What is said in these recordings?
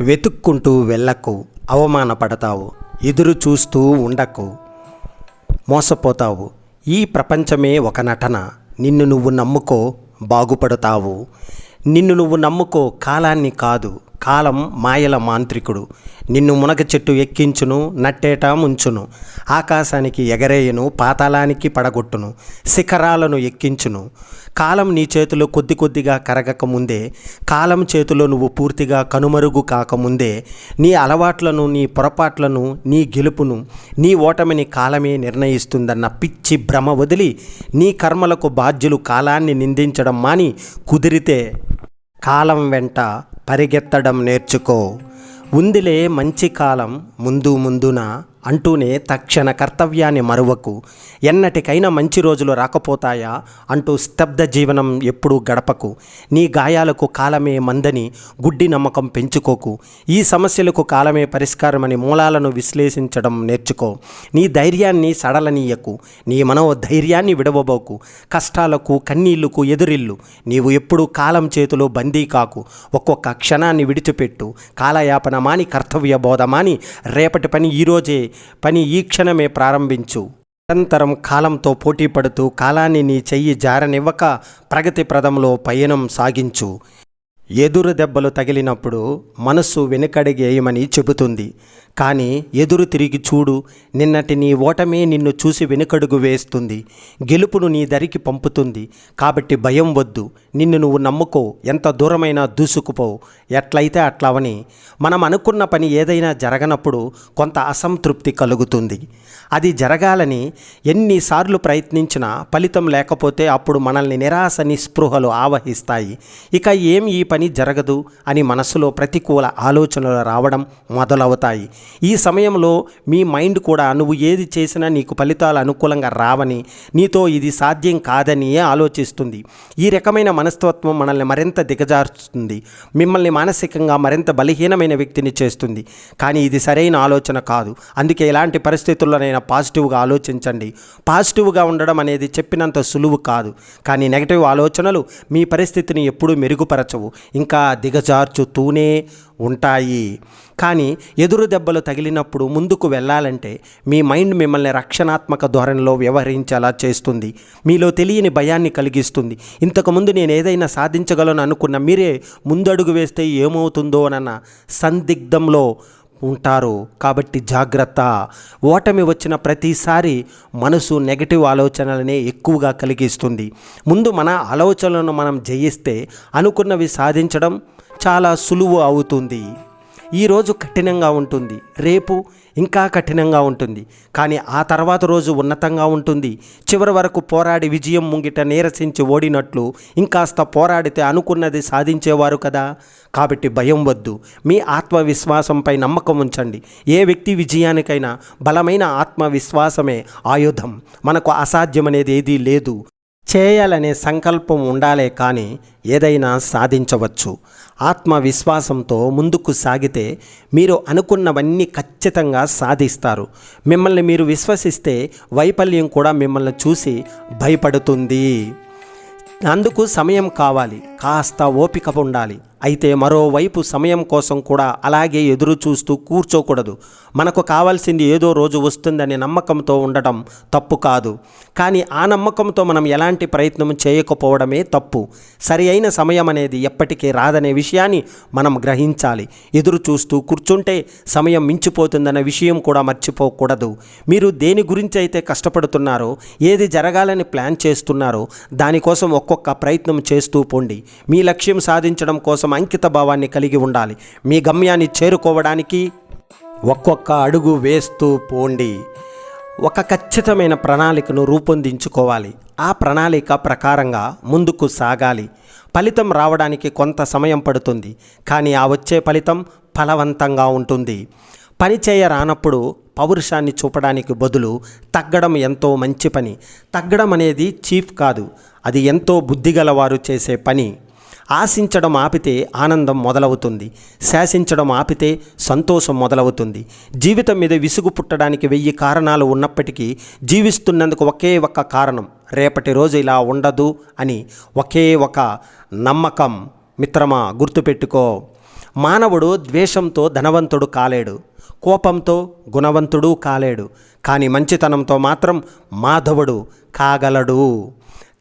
వెతుక్కుంటూ వెళ్ళకు అవమానపడతావు ఎదురు చూస్తూ ఉండకు మోసపోతావు. ఈ ప్రపంచమే ఒక నటన. నిన్ను నువ్వు నమ్ముకో బాగుపడతావు. నిన్ను నువ్వు నమ్ముకో కాలాన్ని కాదు. కాలం మాయల మాంత్రికుడు. నిన్ను మునగ చెట్టు ఎక్కించును నట్టేట ముంచును. ఆకాశానికి ఎగరేయను పాతాళానికి పడగొట్టును శిఖరాలను ఎక్కించును. కాలం నీ చేతిలో కొద్ది కొద్దిగా కరగక ముందే కాలం చేతిలో నువ్వు పూర్తిగా కనుమరుగు కాకముందే నీ అలవాట్లను నీ పొరపాట్లను నీ గెలుపును నీ ఓటమిని కాలమే నిర్ణయిస్తుందన్న పిచ్చి భ్రమ వదిలి నీ కర్మలకు బాధ్యులు కాలాన్ని నిందించడం మాని కుదిరితే కాలం వెంట పరిగెత్తడం నేర్చుకో. ఉందిలే మంచి కాలం ముందు ముందున అంటూనే తక్షణ కర్తవ్యాన్ని మరువకు ఎన్నటికైనా మంచి రోజులు రాకపోతాయా అంటూ స్తబ్ద జీవనం ఎప్పుడూ గడపకు. నీ గాయాలకు కాలమే మందని గుడ్డి నమ్మకం పెంచుకోకు. ఈ సమస్యలకు కాలమే పరిష్కారమని మూలాలను విశ్లేషించడం నేర్చుకో. నీ ధైర్యాన్ని సడలనీయకు. నీ మనోధైర్యాన్ని విడవబోకు. కష్టాలకు కన్నీళ్ళకు ఎదురిల్లు. నీవు ఎప్పుడూ కాలం చేతిలో బందీ కాకు. ఒక్కొక్క క్షణాన్ని విడిచిపెట్టు. కాలయాపనమాని కర్తవ్య బోధమాని రేపటి పని ఈరోజే పని ఈ క్షణమే ప్రారంభించు. నిరంతరం కాలంతో పోటీ పడుతూ కాలాన్ని నీ చెయ్యి జారనివ్వక ప్రగతి ప్రదంలో పయనం సాగించు. ఎదురు దెబ్బలు తగిలినప్పుడు మనస్సు వెనుకడిగేయమని చెబుతుంది. కానీ ఎదురు తిరిగి చూడు నిన్నటి నీ ఓటమే నిన్ను చూసి వెనుకడుగు వేస్తుంది. గెలుపును నీ దరికి పంపుతుంది. కాబట్టి భయం వద్దు. నిన్ను నువ్వు నమ్ముకో. ఎంత దూరమైనా దూసుకుపోవు ఎట్లయితే అట్లవని. మనం అనుకున్న పని ఏదైనా జరగనప్పుడు కొంత అసంతృప్తి కలుగుతుంది. అది జరగాలని ఎన్నిసార్లు ప్రయత్నించినా ఫలితం లేకపోతే అప్పుడు మనల్ని నిరాశ నిస్పృహలు ఆవహిస్తాయి. ఇక ఏం ఈ పని జరగదు అని మనసులో ప్రతికూల ఆలోచనలు రావడం మొదలవుతాయి. ఈ సమయంలో మీ మైండ్ కూడా నువ్వు ఏది చేసినా నీకు ఫలితాలు అనుకూలంగా రావని నీతో ఇది సాధ్యం కాదని ఆలోచిస్తుంది. ఈ రకమైన మనస్తత్వం మనల్ని మరింత దిగజారుస్తుంది మిమ్మల్ని మానసికంగా మరింత బలహీనమైన వ్యక్తిని చేస్తుంది. కానీ ఇది సరైన ఆలోచన కాదు. అందుకే ఎలాంటి పరిస్థితుల్లోనైనా పాజిటివ్గా ఆలోచించండి. పాజిటివ్గా ఉండడం అనేది చెప్పినంత సులువు కాదు. కానీ నెగటివ్ ఆలోచనలు మీ పరిస్థితిని ఎప్పుడూ మెరుగుపరచవు. ఇంకా దిగజార్చుతూనే ఉంటాయి. కానీ ఎదురు దెబ్బలు తగిలినప్పుడు ముందుకు వెళ్ళాలంటే మీ మైండ్ మిమ్మల్ని రక్షణాత్మక ధోరణిలో వ్యవహరించేలా చేస్తుంది. మీలో తెలియని భయాన్ని కలిగిస్తుంది. ఇంతకుముందు నేను ఏదైనా సాధించగలను అనుకున్న మీరే ముందడుగు వేస్తే ఏమవుతుందో అన్న సందిగ్ధంలో ఉంటారు. కాబట్టి జాగ్రత్త. ఓటమి వచ్చిన ప్రతిసారి మనసు నెగటివ్ ఆలోచనలనే ఎక్కువగా కలిగిస్తుంది. ముందు మన ఆలోచనలను మనం జయిస్తే అనుకున్నవి సాధించడం చాలా సులువు అవుతుంది. ఈరోజు కఠినంగా ఉంటుంది. రేపు ఇంకా కఠినంగా ఉంటుంది. కానీ ఆ తర్వాత రోజు ఉన్నతంగా ఉంటుంది. చివరి వరకు పోరాడి విజయం ముంగిట నీరసించి ఓడినట్లు ఇంకాస్త పోరాడితే అనుకున్నది సాధించేవారు కదా. కాబట్టి భయం వద్దు. మీ ఆత్మవిశ్వాసంపై నమ్మకం ఉంచండి. ఏ వ్యక్తి విజయానికైనా బలమైన ఆత్మవిశ్వాసమే ఆయుధం. మనకు అసాధ్యమనేది ఏదీ లేదు. చేయాలనే సంకల్పం ఉండాలే కానీ ఏదైనా సాధించవచ్చు. ఆత్మవిశ్వాసంతో ముందుకు సాగితే మీరు అనుకున్నవన్నీ ఖచ్చితంగా సాధిస్తారు. మిమ్మల్ని మీరు విశ్వసిస్తే వైఫల్యం కూడా మిమ్మల్ని చూసి భయపడుతుంది. అందుకు సమయం కావాలి. కాస్త ఓపిక ఉండాలి. అయితే మరోవైపు సమయం కోసం కూడా అలాగే ఎదురు చూస్తూ కూర్చోకూడదు. మనకు కావాల్సింది ఏదో రోజు వస్తుందనే నమ్మకంతో ఉండటం తప్పు కాదు. కానీ ఆ నమ్మకంతో మనం ఎలాంటి ప్రయత్నం చేయకపోవడమే తప్పు. సరి అయిన సమయం అనేది ఎప్పటికీ రాదనే విషయాన్ని మనం గ్రహించాలి. ఎదురు చూస్తూ కూర్చుంటే సమయం మించిపోతుందన్న విషయం కూడా మర్చిపోకూడదు. మీరు దేని గురించి అయితే కష్టపడుతున్నారో ఏది జరగాలని ప్లాన్ చేస్తున్నారో దానికోసం ఒక్కొక్క ప్రయత్నం చేస్తూ పోండి. మీ లక్ష్యం సాధించడం కోసం అంకిత భావాన్ని కలిగి ఉండాలి. మీ గమ్యాన్ని చేరుకోవడానికి ఒక్కొక్క అడుగు వేస్తూ పోండి. ఒక ఖచ్చితమైన ప్రణాళికను రూపొందించుకోవాలి. ఆ ప్రణాళిక ప్రకారంగా ముందుకు సాగాలి. ఫలితం రావడానికి కొంత సమయం పడుతుంది. కానీ ఆ వచ్చే ఫలితం ఫలవంతంగా ఉంటుంది. పనిచేయ రానప్పుడు పౌరుషాన్ని చూపడానికి బదులు తగ్గడం ఎంతో మంచి పని. తగ్గడం అనేది చీఫ్ కాదు. అది ఎంతో బుద్ధిగలవారు చేసే పని. ఆశించడం ఆపితే ఆనందం మొదలవుతుంది. శాసించడం ఆపితే సంతోషం మొదలవుతుంది. జీవితం మీద విసుగు పుట్టడానికి వెయ్యి కారణాలు ఉన్నప్పటికీ జీవిస్తున్నందుకు ఒకే ఒక్క కారణం రేపటి రోజు ఇలా ఉండదు అని ఒకే ఒక నమ్మకం. మిత్రమా గుర్తుపెట్టుకో. మానవుడు ద్వేషంతో ధనవంతుడు కాలేడు కోపంతో గుణవంతుడు కాలేడు కానీ మంచితనంతో మాత్రం మాధవుడు కాగలడు.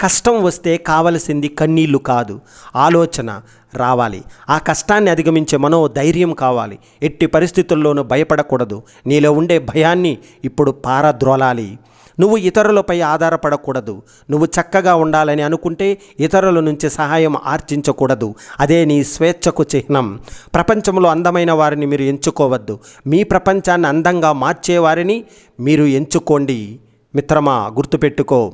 కష్టం వస్తే కావలసింది కన్నీళ్ళు కాదు ఆలోచన రావాలి. ఆ కష్టాన్ని అధిగమించే మనో ధైర్యం కావాలి. ఎట్టి పరిస్థితుల్లోనూ భయపడకూడదు. నీలో ఉండే భయాన్ని ఇప్పుడు పారద్రోలాలి. నువ్వు ఇతరులపై ఆధారపడకూడదు. నువ్వు చక్కగా ఉండాలని అనుకుంటే ఇతరుల నుంచి సహాయం ఆర్జించకూడదు. అదే నీ స్వేచ్ఛకు చిహ్నం. ప్రపంచంలో అందమైన వారిని మీరు ఎంచుకోవద్దు. మీ ప్రపంచాన్ని అందంగా మార్చేవారిని మీరు ఎంచుకోండి. మిత్రమా గుర్తుపెట్టుకో.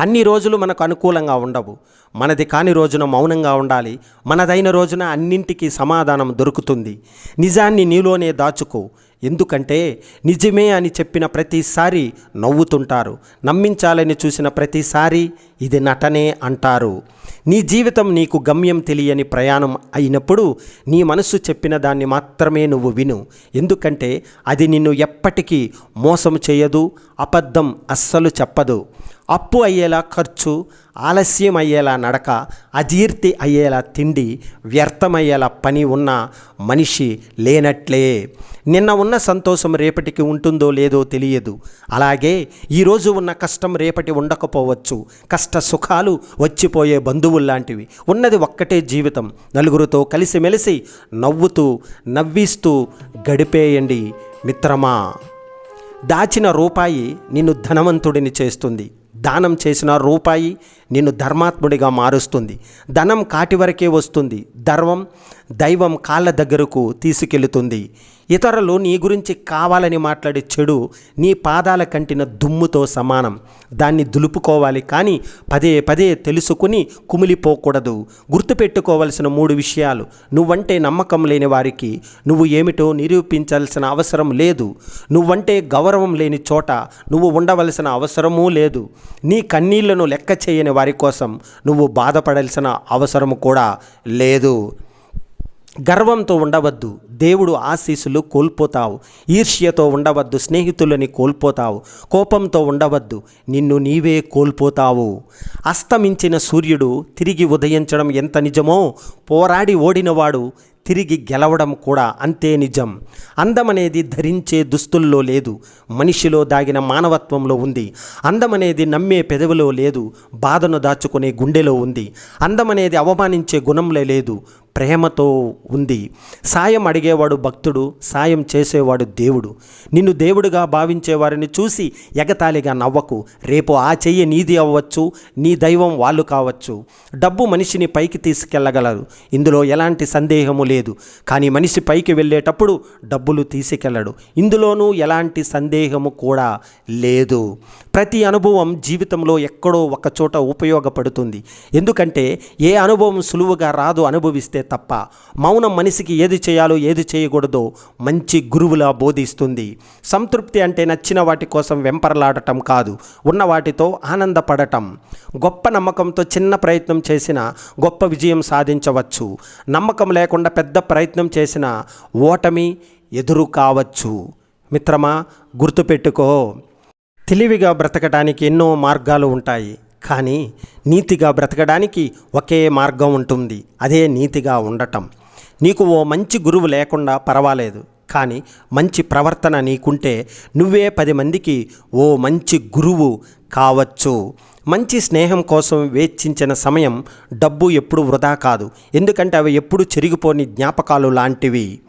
అన్ని రోజులు మనకు అనుకూలంగా ఉండవు. మనది కాని రోజున మౌనంగా ఉండాలి. మనదైన రోజున అన్నింటికీ సమాధానం దొరుకుతుంది. నిజాన్ని నీలోనే దాచుకో. ఎందుకంటే నిజమే అని చెప్పిన ప్రతిసారి నవ్వుతుంటారు. నమ్మించాలని చూసిన ప్రతిసారి ఇది నటనే అంటారు. నీ జీవితం నీకు గమ్యం తెలియని ప్రయాణం అయినప్పుడు నీ మనసు చెప్పిన దాన్ని మాత్రమే నువ్వు విను. ఎందుకంటే అది నిన్ను ఎప్పటికీ మోసం చేయదు అబద్ధం అస్సలు చెప్పదు. అప్పు అయ్యేలా ఖర్చు ఆలస్యం అయ్యేలా నడక అజీర్తి అయ్యేలా తిండి వ్యర్థమయ్యేలా పని ఉన్న మనిషి లేనట్లే. నిన్న ఉన్న సంతోషం రేపటికి ఉంటుందో లేదో తెలియదు. అలాగే ఈరోజు ఉన్న కష్టం రేపటి ఉండకపోవచ్చు. కష్ట సుఖాలు వచ్చిపోయే బంధువుల్లాంటివి ఉన్నది ఒక్కటే జీవితం. నలుగురితో కలిసిమెలిసి నవ్వుతూ నవ్విస్తూ గడిపేయండి మిత్రమా. దాచిన రూపాయి నిన్ను ధనవంతుడిని చేస్తుంది. దానం చేసిన రూపాయి నిన్ను ధర్మాత్ముడిగా మారుస్తుంది. ధనం కాటి వరకే వస్తుంది. ధర్మం దైవం కాళ్ళ దగ్గరకు తీసుకెళుతుంది. ఇతరులు నీ గురించి కావాలని మాట్లాడే చెడు నీ పాదాల కంటిన దుమ్ముతో సమానం. దాన్ని దులుపుకోవాలి కానీ పదే పదే తెలుసుకుని కుమిలిపోకూడదు. గుర్తుపెట్టుకోవలసిన మూడు విషయాలు. నువ్వంటే నమ్మకం లేని వారికి నువ్వు ఏమిటో నిరూపించాల్సిన అవసరం లేదు. నువ్వంటే గౌరవం లేని చోట నువ్వు ఉండవలసిన అవసరమూ లేదు. నీ కన్నీళ్ళను లెక్క చేయని వారి కోసం నువ్వు బాధపడాల్సిన అవసరం కూడా లేదు. గర్వంతో ఉండవద్దు. దేవుడు ఆశీస్సులు కోల్పోతావు. ఈర్ష్యతో ఉండవద్దు. స్నేహితులని కోల్పోతావు. కోపంతో ఉండవద్దు. నిన్ను నీవే కోల్పోతావు. అస్తమించిన సూర్యుడు తిరిగి ఉదయించడం ఎంత నిజమో? పోరాడి ఓడినవాడు తిరిగి గెలవడం కూడా అంతే నిజం. అందమనేది ధరించే దుస్తుల్లో లేదు. మనిషిలో దాగిన మానవత్వంలో ఉంది. అందమనేది నమ్మే పెదవిలో లేదు. బాధను దాచుకునే గుండెలో ఉంది. అందమనేది అవమానించే గుణంలో లేదు. ప్రేమతో ఉంది. సాయం అడిగేవాడు భక్తుడు సాయం చేసేవాడు దేవుడు. నిన్ను దేవుడిగా భావించే వారిని చూసి ఎగతాళిగా నవ్వకు. రేపు ఆ చెయ్యి నీది అవ్వచ్చు నీ దైవం వాళ్ళు కావచ్చు. డబ్బు మనిషిని పైకి తీసుకెళ్ళగలరు ఇందులో ఎలాంటి సందేహము లేదు. కానీ మనిషి పైకి వెళ్ళేటప్పుడు డబ్బులు తీసుకెళ్ళడు ఇందులోనూ ఎలాంటి సందేహము కూడా లేదు. ప్రతి అనుభవం జీవితంలో ఎక్కడో ఒక చోట ఉపయోగపడుతుంది. ఎందుకంటే ఏ అనుభవం సులువుగా రాదు అనుభవిస్తే తప్ప మౌనం మనిషికి ఏది చేయాలో ఏది చేయకూడదో మంచి గురువులా బోధిస్తుంది. సంతృప్తి అంటే నచ్చిన వాటి కోసం వెంపరలాడటం కాదు ఉన్న వాటితో ఆనందపడటం. గొప్ప నమ్మకంతో చిన్న ప్రయత్నం చేసిన గొప్ప విజయం సాధించవచ్చు. నమ్మకం లేకుండా పెద్ద ప్రయత్నం చేసిన ఓటమి ఎదురు కావచ్చు. మిత్రమా గుర్తుపెట్టుకో. తెలివిగా బ్రతకడానికి ఎన్నో మార్గాలు ఉంటాయి కానీ నీతిగా బ్రతకడానికి ఒకే మార్గం ఉంటుంది అదే నీతిగా ఉండటం. నీకు ఓ మంచి గురువు లేకుండా పర్వాలేదు కానీ మంచి ప్రవర్తన నీకుంటే నువ్వే పది మందికి ఓ మంచి గురువు కావచ్చు. మంచి స్నేహం కోసం వేచించిన సమయం డబ్బు ఎప్పుడు వృధా కాదు ఎందుకంటే అవి ఎప్పుడు చెరిగిపోని జ్ఞాపకాలు లాంటివి.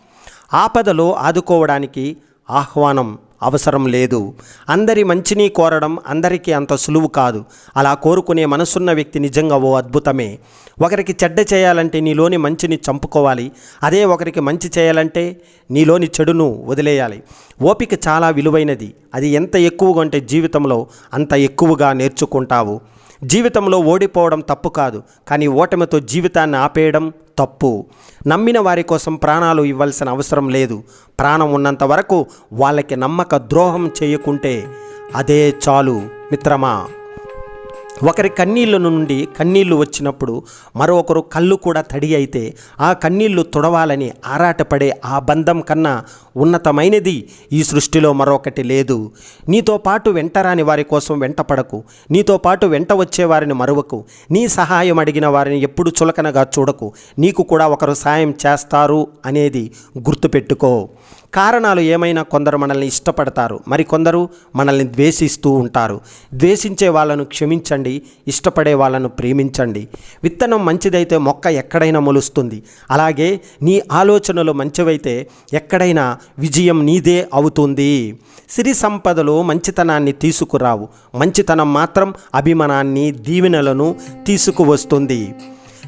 ఆపదలో ఆదుకోవడానికి ఆహ్వానం అవసరం లేదు. అందరి మంచిని కోరడం అందరికీ అంత సులువు కాదు. అలా కోరుకునే మనసున్న వ్యక్తి నిజంగా ఓ అద్భుతమే. ఒకరికి చెడ్డ చేయాలంటే నీలోని మంచిని చంపుకోవాలి. అదే ఒకరికి మంచి చేయాలంటే నీలోని చెడును వదిలేయాలి. ఓపిక చాలా విలువైనది. అది ఎంత ఎక్కువగా ఉంటే జీవితంలో అంత ఎక్కువగా నేర్చుకుంటావు. జీవితంలో ఓడిపోవడం తప్పు కాదు. కానీ ఓటమితో జీవితాన్ని ఆపేయడం తప్పు. నమ్మిన వారి కోసం ప్రాణాలు ఇవ్వాల్సిన అవసరం లేదు. ప్రాణం ఉన్నంత వరకు వాళ్ళకి నమ్మక ద్రోహం చేయకుంటే అదే చాలు. మిత్రమా? ఒకరి కన్నీళ్ళ నుండి కన్నీళ్ళు వచ్చినప్పుడు మరొకరు కళ్ళు కూడా తడి అయితే ఆ కన్నీళ్ళు తుడవాలని ఆరాటపడే ఆ బంధం కన్నా ఉన్నతమైనది ఈ సృష్టిలో మరొకటి లేదు. నీతో పాటు వెంటరాని వారి కోసం వెంటపడకు నీతో పాటు వెంట వచ్చే వారిని మరువకు. నీ సహాయం అడిగిన వారిని ఎప్పుడు చులకనగా చూడకు. నీకు కూడా ఒకరు సాయం చేస్తారు అనేది గుర్తుపెట్టుకో. కారణాలు ఏమైనా కొందరు మనల్ని ఇష్టపడతారు. మరికొందరు మనల్ని ద్వేషిస్తూ ఉంటారు. ద్వేషించే వాళ్ళను క్షమించండి ఇష్టపడే వాళ్ళను ప్రేమించండి. విత్తనం మంచిదైతే మొక్క ఎక్కడైనా మొలుస్తుంది. అలాగే నీ ఆలోచనలు మంచివైతే ఎక్కడైనా విజయం నీదే అవుతుంది. సిరి సంపదలు మంచితనాన్ని తీసుకురావు. మంచితనం మాత్రం అభిమానాన్ని దీవెనలను తీసుకువస్తుంది.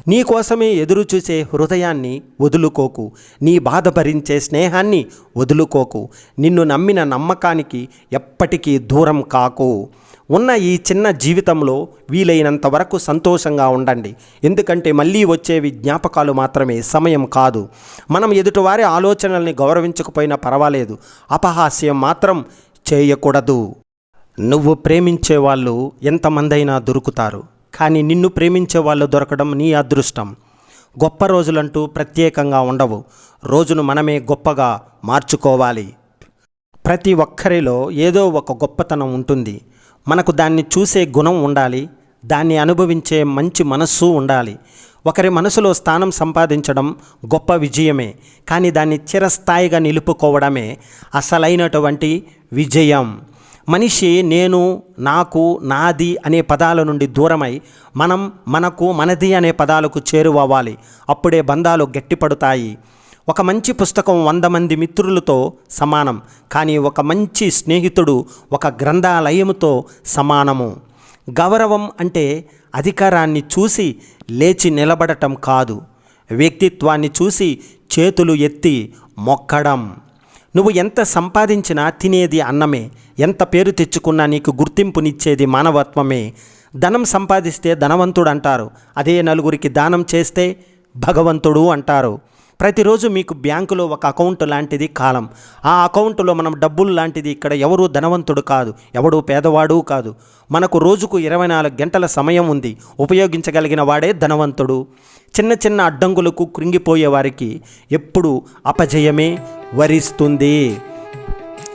నీకోసమే ఎదురు చూసే హృదయాన్ని వదులుకోకు. నీ బాధ భరించే స్నేహాన్ని వదులుకోకు. నిన్ను నమ్మిన నమ్మకానికి ఎప్పటికీ దూరం కాకు. ఉన్న ఈ చిన్న జీవితంలో వీలైనంత వరకు సంతోషంగా ఉండండి. ఎందుకంటే మళ్ళీ వచ్చేవి జ్ఞాపకాలు మాత్రమే సమయం కాదు. మనం ఎదుటివారి ఆలోచనల్ని గౌరవించకపోయినా పర్వాలేదు. అపహాస్యం మాత్రం చేయకూడదు. నువ్వు ప్రేమించే వాళ్ళు ఎంతమందైనా దొరుకుతారు. కానీ నిన్ను ప్రేమించే వాళ్ళు దొరకడం నీ అదృష్టం. గొప్ప రోజులంటూ ప్రత్యేకంగా ఉండవు. రోజును మనమే గొప్పగా మార్చుకోవాలి. ప్రతి ఒక్కరిలో ఏదో ఒక గొప్పతనం ఉంటుంది. మనకు దాన్ని చూసే గుణం ఉండాలి. దాన్ని అనుభవించే మంచి మనస్సు ఉండాలి. ఒకరి మనసులో స్థానం సంపాదించడం గొప్ప విజయమే. కానీ దాన్ని చిరస్థాయిగా నిలుపుకోవడమే అసలైనటువంటి విజయం. మనిషి నేను నాకు నాది అనే పదాల నుండి దూరమై మనం మనకు మనది అనే పదాలకు చేరువవ్వాలి. అప్పుడే బంధాలు గట్టిపడతాయి. ఒక మంచి పుస్తకం వంద మంది మిత్రులతో సమానం కానీ ఒక మంచి స్నేహితుడు ఒక గ్రంథాలయముతో సమానము. గౌరవం అంటే అధికారాన్ని చూసి లేచి నిలబడటం కాదు. వ్యక్తిత్వాన్ని చూసి చేతులు ఎత్తి మొక్కడం. నువ్వు ఎంత సంపాదించినా తినేది అన్నమే ఎంత పేరు తెచ్చుకున్నా నీకు గుర్తింపునిచ్చేది మానవత్వమే. ధనం సంపాదిస్తే ధనవంతుడు అంటారు అదే నలుగురికి దానం చేస్తే భగవంతుడు అంటారు. ప్రతిరోజు మీకు బ్యాంకులో ఒక అకౌంట్ లాంటిది కాలం. ఆ అకౌంట్లో మనం డబ్బులు లాంటిది ఇక్కడ ఎవరు ధనవంతుడు కాదు ఎవడు పేదవాడు కాదు. మనకు రోజుకు ఇరవై నాలుగు గంటల సమయం ఉంది. ఉపయోగించగలిగిన వాడే ధనవంతుడు. చిన్న చిన్న అడ్డంకులకు కృంగిపోయే వారికి ఎప్పుడు అపజయమే వరిస్తుంది.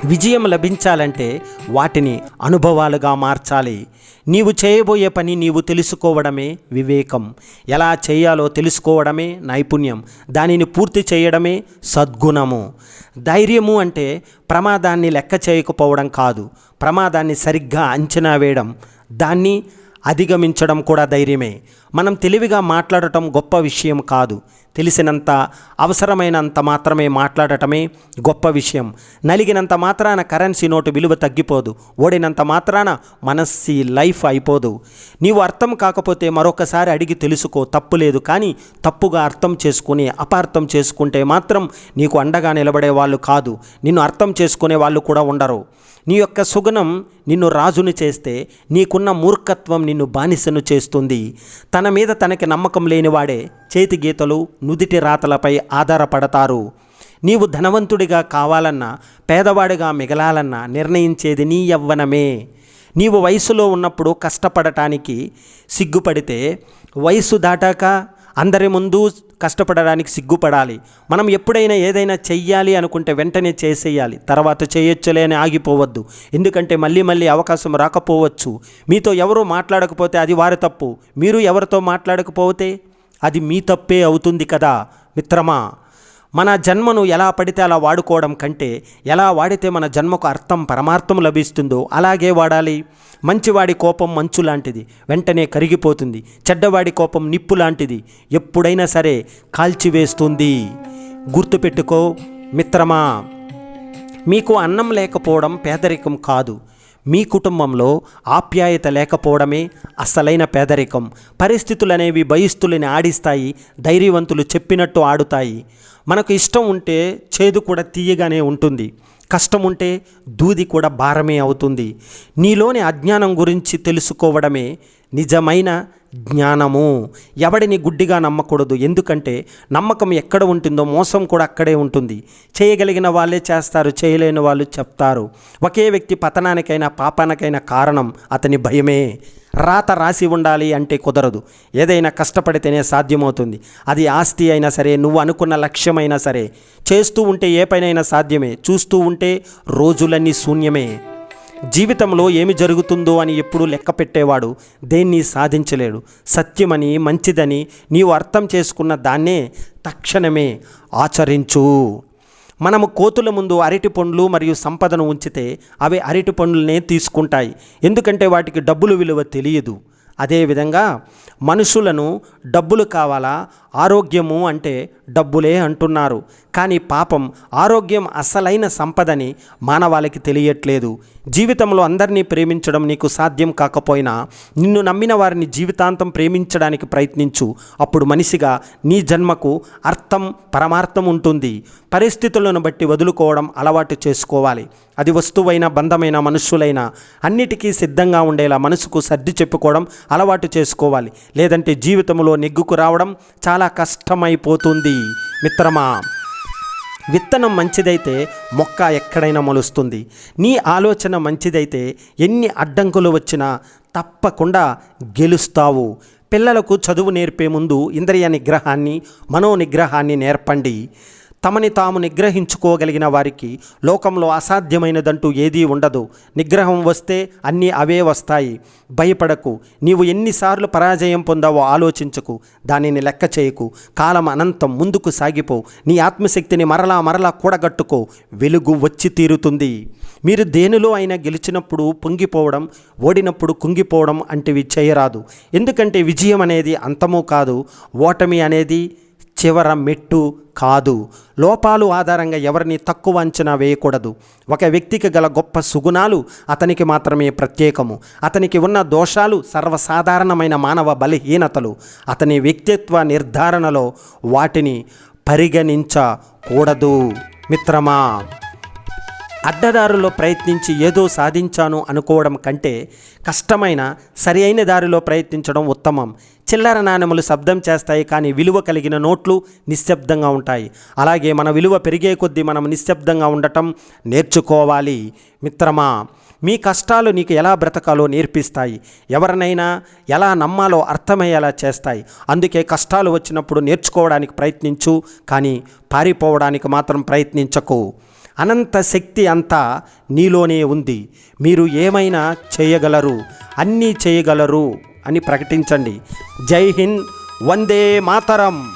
విజయం లభించాలంటే వాటిని అనుభవాలుగా మార్చాలి. నీవు చేయబోయే పని నీవు తెలుసుకోవడమే వివేకం. ఎలా చేయాలో తెలుసుకోవడమే నైపుణ్యం. దానిని పూర్తి చేయడమే సద్గుణము. ధైర్యము అంటే ప్రమాదాన్ని లెక్క చేయకపోవడం కాదు. ప్రమాదాన్ని సరిగ్గా అంచనా వేయడం. దాన్ని అధిగమించడం కూడా ధైర్యమే. మనం తెలివిగా మాట్లాడటం గొప్ప విషయం కాదు. తెలిసినంత అవసరమైనంత మాత్రమే మాట్లాడటమే గొప్ప విషయం. నలిగినంత మాత్రాన కరెన్సీ నోటు విలువ తగ్గిపోదు. ఓడినంత మాత్రాన మనస్సి లైఫ్ అయిపోదు. నీవు అర్థం కాకపోతే మరొకసారి అడిగి తెలుసుకో. తప్పు లేదు కానీ తప్పుగా అర్థం చేసుకుని అపార్థం చేసుకుంటే మాత్రం నీకు అండగా నిలబడే వాళ్ళు కాదు. నిన్ను అర్థం చేసుకునే వాళ్ళు కూడా ఉండరు. నీ యొక్క సుగుణం నిన్ను రాజును చేస్తే నీకున్న మూర్ఖత్వం నిన్ను బానిసను చేస్తుంది. తన మీద తనకి నమ్మకం లేనివాడే చేతి గీతలు నుదిటి రాతలపై ఆధారపడతారు. నీవు ధనవంతుడిగా కావాలన్నా పేదవాడిగా మిగలాలన్నా నిర్ణయించేది నీ యవ్వనమే. నీవు వయసులో ఉన్నప్పుడు కష్టపడటానికి సిగ్గుపడితే వయసు దాటాక అందరి ముందు కష్టపడడానికి సిగ్గుపడాలి. మనం ఎప్పుడైనా ఏదైనా చెయ్యాలి అనుకుంటే వెంటనే చేసేయాలి. తర్వాత చేయొచ్చులే అని ఆగిపోవద్దు. ఎందుకంటే మళ్ళీ మళ్ళీ అవకాశం రాకపోవచ్చు. మీతో ఎవరు మాట్లాడకపోతే అది వారి తప్పు. మీరు ఎవరితో మాట్లాడకపోతే అది మీ తప్పే అవుతుంది కదా మిత్రమా? మన జన్మను ఎలా పడితే అలా వాడుకోవడం కంటే ఎలా వాడితే మన జన్మకు అర్థం పరమార్థం లభిస్తుందో అలాగే వాడాలి. మంచివాడి కోపం మంచు లాంటిది వెంటనే కరిగిపోతుంది. చెడ్డవాడి కోపం నిప్పు లాంటిది ఎప్పుడైనా సరే కాల్చివేస్తుంది. గుర్తుపెట్టుకో మిత్రమా మీకు అన్నం లేకపోవడం పేదరికం కాదు. మీ కుటుంబంలో ఆప్యాయత లేకపోవడమే అసలైన పేదరికం. పరిస్థితులు అనేవి భయిస్తులని ఆడిస్తాయి ధైర్యవంతులు చెప్పినట్టు ఆడుతాయి. మనకు ఇష్టం ఉంటే చేదు కూడా తీయగానే ఉంటుంది. కష్టం ఉంటే దూది కూడా భారమే అవుతుంది. నీలోని అజ్ఞానం గురించి తెలుసుకోవడమే నిజమైన జ్ఞానము. ఎవడిని గుడ్డిగా నమ్మకూడదు. ఎందుకంటే నమ్మకం ఎక్కడ ఉంటుందో మోసం కూడా అక్కడే ఉంటుంది. చేయగలిగిన వాళ్ళే చేస్తారు చేయలేని వాళ్ళు చెప్తారు. ఒకే వ్యక్తి పతనానికైనా పాపానికైనా కారణం అతని భయమే. రాత రాసి ఉండాలి అంటే కుదరదు. ఏదైనా కష్టపడితేనే సాధ్యమవుతుంది. అది ఆస్తి అయినా సరే నువ్వు అనుకున్న లక్ష్యమైనా సరే. చేస్తూ ఉంటే ఏ పనైనా సాధ్యమే. చూస్తూ ఉంటే రోజులన్నీ శూన్యమే. జీవితంలో ఏమి జరుగుతుందో అని ఎప్పుడు లెక్క పెట్టేవాడు దేన్ని సాధించలేడు. సత్యమని మంచిదని నీవు అర్థం చేసుకున్న దాన్నే తక్షణమే ఆచరించు. మనము కోతుల ముందు అరటి పండ్లు మరియు సంపదను ఉంచితే అవి అరటి పండ్లనే తీసుకుంటాయి. ఎందుకంటే వాటికి డబ్బులు విలువ తెలియదు. అదేవిధంగా మనుషులను డబ్బులు కావాలా? ఆరోగ్యము అంటే డబ్బులే అంటున్నారు. కానీ పాపం ఆరోగ్యం అసలైన సంపదని మానవాళికి తెలియట్లేదు. జీవితంలో అందరినీ ప్రేమించడం నీకు సాధ్యం కాకపోయినా నిన్ను నమ్మిన వారిని జీవితాంతం ప్రేమించడానికి ప్రయత్నించు. అప్పుడు మనిషిగా నీ జన్మకు అర్థం పరమార్థం ఉంటుంది. పరిస్థితులను బట్టి వదులుకోవడం అలవాటు చేసుకోవాలి. అది వస్తువైన బంధమైన మనుషులైన అన్నిటికీ సిద్ధంగా ఉండేలా మనసుకు సర్ది చెప్పుకోవడం అలవాటు చేసుకోవాలి. లేదంటే జీవితంలో నెగ్గుకు రావడం చాలా కష్టమైపోతుంది. మిత్రమా విత్తనం మంచిదైతే మొక్క ఎక్కడైనా మొలుస్తుంది. నీ ఆలోచన మంచిదైతే ఎన్ని అడ్డంకులు వచ్చినా తప్పకుండా గెలుస్తావు. పిల్లలకు చదువు నేర్పే ముందు ఇంద్రియ నిగ్రహాన్ని మనో నిగ్రహాన్ని నేర్పండి. తమని తాము నిగ్రహించుకోగలిగిన వారికి లోకంలో అసాధ్యమైనదంటూ ఏదీ ఉండదు. నిగ్రహం వస్తే అన్నీ అవే వస్తాయి. భయపడకు. నీవు ఎన్నిసార్లు పరాజయం పొందావో ఆలోచించకు. దానిని లెక్క చేయకు. కాలం అనంతం ముందుకు సాగిపో. నీ ఆత్మశక్తిని మరలా మరలా కూడగట్టుకో. వెలుగు వచ్చి తీరుతుంది. మీరు దేనిలో అయినా గెలిచినప్పుడు పొంగిపోవడం ఓడినప్పుడు కుంగిపోవడం అంటివి చేయరాదు. ఎందుకంటే విజయం అనేది అంతమూ కాదు. ఓటమి అనేది చివర మెట్టు కాదు. లోపాలు ఆధారంగా ఎవరిని తక్కువ అంచనా వేయకూడదు. ఒక వ్యక్తికి గల గొప్ప సుగుణాలు అతనికి మాత్రమే ప్రత్యేకము. అతనికి ఉన్న దోషాలు సర్వసాధారణమైన మానవ బలహీనతలు. అతని వ్యక్తిత్వ నిర్ధారణలో వాటిని పరిగణించకూడదు. మిత్రమా అడ్డదారులో ప్రయత్నించి ఏదో సాధించాను అనుకోవడం కంటే కష్టమైన సరి అయిన దారిలో ప్రయత్నించడం ఉత్తమం. చిల్లర నాణెములు శబ్దం చేస్తాయి కానీ విలువ కలిగిన నోట్లు నిశ్శబ్దంగా ఉంటాయి. అలాగే మన విలువ పెరిగే కొద్దీ మనం నిశ్శబ్దంగా ఉండటం నేర్చుకోవాలి. మిత్రమా మీ కష్టాలు నీకు ఎలా బ్రతకాలో నేర్పిస్తాయి. ఎవరినైనా ఎలా నమ్మాలో అర్థమయ్యేలా చేస్తాయి. అందుకే కష్టాలు వచ్చినప్పుడు నేర్చుకోవడానికి ప్రయత్నించు కానీ పారిపోవడానికి మాత్రం ప్రయత్నించకు. అనంత శక్తి అంతా నీలోనే ఉంది. మీరు ఏమైనా చేయగలరు. అన్నీ చేయగలరు. అని ప్రకటించండి. జై హింద్ వందే మాతరం.